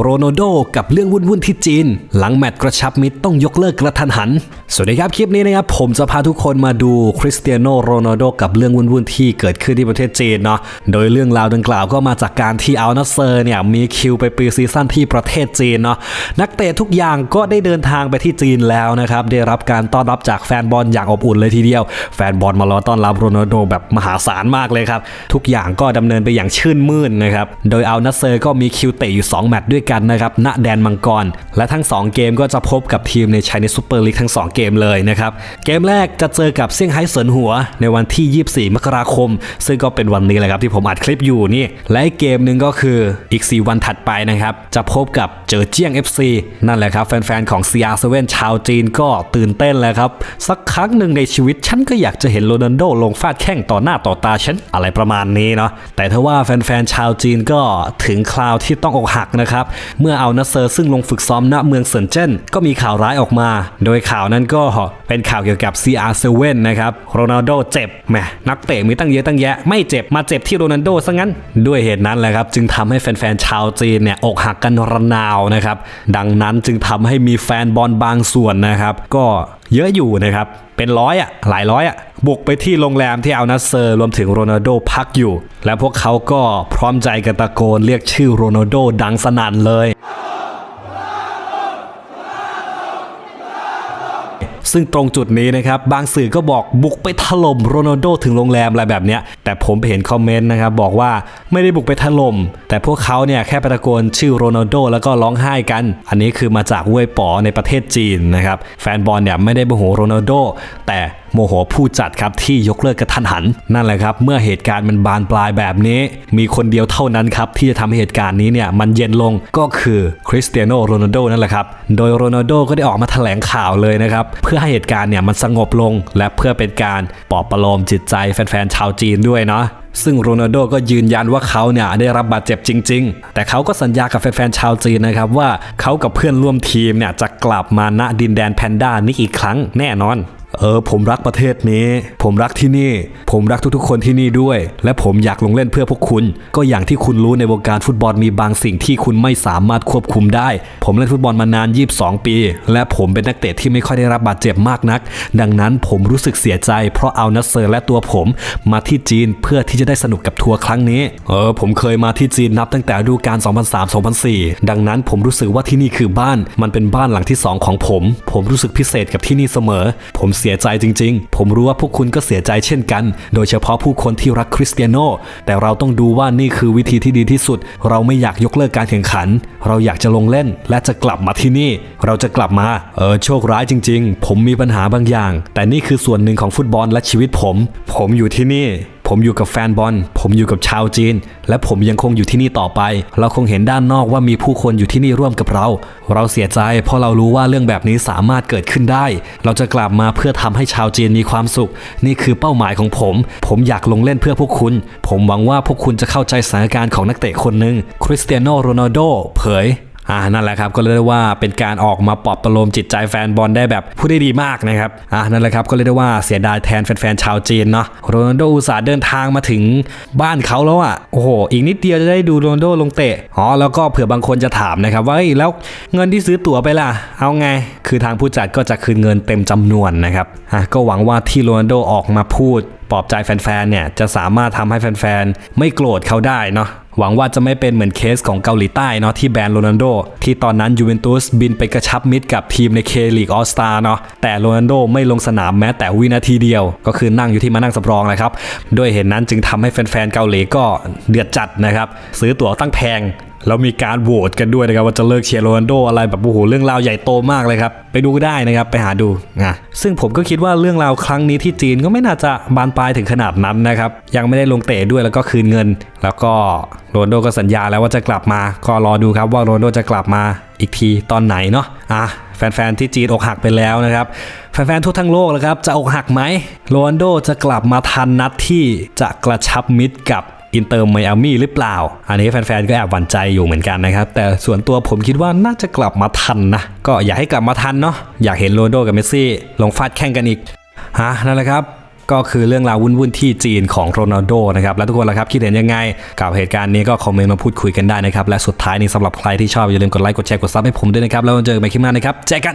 โรนัลโดกับเรื่องวุ่นๆที่จีน หลังแมตช์กระชับมิตรต้องยกเลิกกระทันหัน สวัสดีครับ คลิปนี้นะครับ ผมจะพาทุกคนมาดูคริสเตียโนโรนัลโดกับเรื่องวุ่นๆที่เกิดขึ้นที่ประเทศจีนเนาะโดยเรื่องราวดังกล่าวก็มาจากการที่อัลนัสเซอร์เนี่ยมีคิวไปปีซีซั่นที่ประเทศจีนเนาะนักเตะทุกอย่างก็ได้เดินทางไปที่จีนแล้วนะครับได้รับการต้อนรับจากแฟนบอลอย่างอบอุ่นเลยทีเดียว แฟนบอลมารอต้อนรับโรนัลโดแบบมหาศาลมากเลยครับทุกอย่างก็ดำเนินไปอย่างชื่นมื่นนะครับโดยอัลนัสเซอร์ก็มีคิวเตะอยู่2แมตช์ด้วยกันนะครับณแดนมังกร และทั้ง 2 เกมก็จะพบกับทีมในชัยในซูเปอร์ลีกทั้ง 2 เกมเลยนะครับเกมแรกจะเจอกับเซี่ยงไฮ้เซินหัว ในวันที่ 24 มกราคม ซึ่งก็เป็นวันนี้แหละครับที่ผมอัดคลิปอยู่นี่ และเกมหนึ่งก็คืออีก 4 วันถัดไปนะครับจะพบกับเจอเจียง FC นั่นแหละครับแฟนๆของ CR7 ชาวจีนก็ตื่นเต้นแล้วครับสักครั้งหนึ่งในชีวิตฉันก็อยากจะเห็นโรนัลโดลงฟาดแข้งต่อหน้าต่อตาฉันอะไรประมาณนี้เนาะแต่ถ้าว่าแฟนๆชาวจีนก็ถึงคราวที่ต้องอกหักนะครับเมื่อเอานัสเซอร์ซึ่งลงฝึกซ้อมณเมืองเซินเจิ้นก็มีข่าวร้ายออกมา โดยข่าวนั้นก็เป็นข่าวเกี่ยวกับ CR7 นะครับโรนัลโดเจ็บแหมนักเตะมีตั้งเยอะตั้งแยะไม่เจ็บมาเจ็บที่โรนัลโดซะงั้น ด้วยเหตุนั้นแหละครับ จึงทำให้แฟนๆชาวจีนเนี่ยอกหักกันระนาวนะครับดังนั้นจึงทำให้มีแฟนบอลบางส่วนนะครับ ก็เยอะอยู่นะครับเป็นร้อยอะหลายร้อยอะ บุกไปที่โรงแรมที่อัลนัสเซอร์รวมถึงโรนัลโดพักอยู่ และพวกเขาก็พร้อมใจกันตะโกนเรียกชื่อโรนัลโดดังสนั่นเลยซึ่งตรงจุดนี้นะครับ บางสื่อก็บอกบุกไปถล่มโรนัลโดถึงโรงแรมอะไรแบบเนี้ย แต่ผมไปเห็นคอมเมนต์นะครับ บอกว่าไม่ได้บุกไปถล่มแต่พวกเขาเนี่ยแค่ไปตะโกนชื่อโรนัลโดแล้วก็ร้องไห้กัน อันนี้คือมาจากเว่ยป๋อในประเทศจีนนะครับ แฟนบอลเนี่ยไม่ได้โมโหโรนัลโดแต่ โมโหผู้จัดครับที่ยกเลิกกระทันหัน นั่นแหละครับ เมื่อเหตุการณ์มันบานปลายแบบนี้ มีคนเดียวเท่านั้นครับที่จะทำให้เหตุการณ์นี้เนี่ยมันเย็นลงก็คือคริสเตียโนโรนัลโดนั่นแหละครับ โดยโรนัลโดก็ได้ออกมาแถลงข่าวเลยนะครับ เพื่อให้เหตุการณ์เนี่ยมันสงบลง และเพื่อเป็นการปลอบประโลมจิตใจแฟนๆชาวจีนด้วยเนาะซึ่งโรนัลโดก็ยืนยันว่าเขาเนี่ยได้รับบาดเจ็บจริง ๆ แต่เขาก็สัญญากับแฟนๆชาวจีนนะครับว่าเขากับเพื่อนร่วมทีมเนี่ยจะกลับมาณดินแดนแพนด้านี้อีกครั้งแน่นอน เออผมรักประเทศนี้ ผมรักที่นี่ ผมรักทุกๆ คนที่นี่ด้วย และผมอยากลงเล่นเพื่อพวกคุณ ก็อย่างที่คุณรู้ในวงการฟุตบอลมีบางสิ่งที่คุณไม่สามารถควบคุมได้ ผมเล่นฟุตบอลมานาน 22 ปี และผมเป็นนักเตะที่ไม่ค่อยได้รับบาดเจ็บมากนัก ดังนั้นผมรู้สึกเสียใจ เพราะเอานัสเซอร์และตัวผมมาที่จีนเพื่อที่จะได้สนุกกับทัวร์ครั้งนี้ เออผมเคยมาที่จีนนับตั้งแต่ฤดูกาล 2003-2004 ดังนั้นผมรู้สึกว่าที่นี่คือบ้าน มันเป็นบ้านหลังที่สองของผม ผมรู้สึกพิเศษกับที่นี่เสมอ ผมเสียใจจริง ๆ ผมรู้ว่าพวกคุณก็เสียใจเช่นกัน โดยเฉพาะผู้คนที่รักคริสเตียโน แต่เราต้องดูว่านี่คือวิธีที่ดีที่สุด เราไม่อยากยกเลิกการแข่งขัน เราอยากจะลงเล่นและจะกลับมาที่นี่ เราจะกลับมา เออโชคร้ายจริง ๆ ผมมีปัญหาบางอย่าง แต่นี่คือส่วนหนึ่งของฟุตบอลและชีวิตผม ผมอยู่ที่นี่ ผมอยู่กับแฟนบอล ผมอยู่กับชาวจีน และผมยังคงอยู่ที่นี่ต่อไป เราคงเห็นด้านนอกว่ามีผู้คนอยู่ที่นี่ร่วมกับเรา เราเสียใจเพราะเรารู้ว่าเรื่องแบบนี้สามารถเกิดขึ้นได้ เราจะกลับมาเพื่อทำให้ชาวจีนมีความสุข นี่คือเป้าหมายของผม ผมอยากลงเล่นเพื่อพวกคุณ ผมหวังว่าพวกคุณจะเข้าใจสถานการณ์ของนักเตะคนหนึ่งคริสเตียโนโรนัลโดเผย อ่านั่นแหละครับก็เรียกได้ว่าเป็นการออกมาปลอบประโลมจิตใจแฟนบอลได้แบบพูดได้ดีมากนะครับอ่านั่นแหละครับก็เรียกได้ว่าเสียดายแทนแฟนๆชาวจีนเนาะโรนัลโดอุตส่าห์เดินทางมาถึงบ้านเขาแล้วอะโอ้โหอีกนิดเดียวจะได้ดูโรนัลโดลงเตะอ๋อแล้วก็เผื่อบางคนจะถามนะครับว่าแล้วเงินที่ซื้อตั๋วไปล่ะ เอาไง คือทางผู้จัดก็จะคืนเงินเต็มจำนวนนะครับอะก็หวังว่าที่โรนัลโดออกมาพูดปลอบใจแฟนๆเนี่ยจะสามารถทำให้แฟนๆไม่โกรธเขาได้เนาะ หวังว่าจะไม่เป็นเหมือนเคสของเกาหลีใต้เนาะที่แบนโรนัลโดที่ตอนนั้นยูเวนตุสบินไปกระชับมิตรกับทีมในเคลีกออสตาเนาะแต่โรนัลโดไม่ลงสนามแม้แต่วินาทีเดียว ก็คือนั่งอยู่ที่มานั่งสำรองนะครับด้วยเหตุนนั้นจึงทำให้แฟนๆเกาหลีก็เดือดจัดนะครับซื้อตั๋วตั้งแพง แล้วมีการโหวตกันด้วยนะครับว่าจะเลิกเชียร์โรนัลโดอะไรแบบโอ้โหเรื่องราวใหญ่โตมากเลยครับ ไปดูได้นะครับไปหาดูนะซึ่งผมก็คิดว่าเรื่องราวครั้งนี้ที่จีนก็ไม่น่าจะบานปลายถึงขนาดนั้นนะครับ ยังไม่ได้ลงเตะด้วยแล้วก็คืนเงิน แล้วก็โรนัลโดก็สัญญาแล้วว่าจะกลับมา ก็รอดูครับว่าโรนัลโดจะกลับมาอีกทีตอนไหนเนาะอะแฟนๆที่จีนอกหักไปแล้วนะครับ แฟนๆทั่วทั้งโลกนะครับจะอกหักไหมโรนัลโดจะกลับมาทันนัดที่จะกระชับมิตรกับ อินเตอร์ไมอามี่หรือเปล่า อันนี้แฟนๆ ก็แอบหวั่นใจอยู่เหมือนกันนะครับ แต่ส่วนตัวผมคิดว่าน่าจะกลับมาทันนะ ก็อยากให้กลับมาทันเนาะอยากเห็นโรนัลโดกับเมสซี่ลงฟาดแข่งกันอีกฮะนั่นแหละครับก็คือเรื่องราววุ่นๆที่จีนของโรนัลโดนะครับ และทุกคนล่ะครับ คิดเห็นยังไง กับเหตุการณ์นี้ก็คอมเมนต์มาพูดคุยกันได้นะครับ และสุดท้ายนี้สำหรับใครที่ชอบ อย่าลืมกดไลค์กดแชร์กดซับให้ผมด้วยนะครับ แล้วเจอกันใหม่คลิปหน้านะครับเจอกัน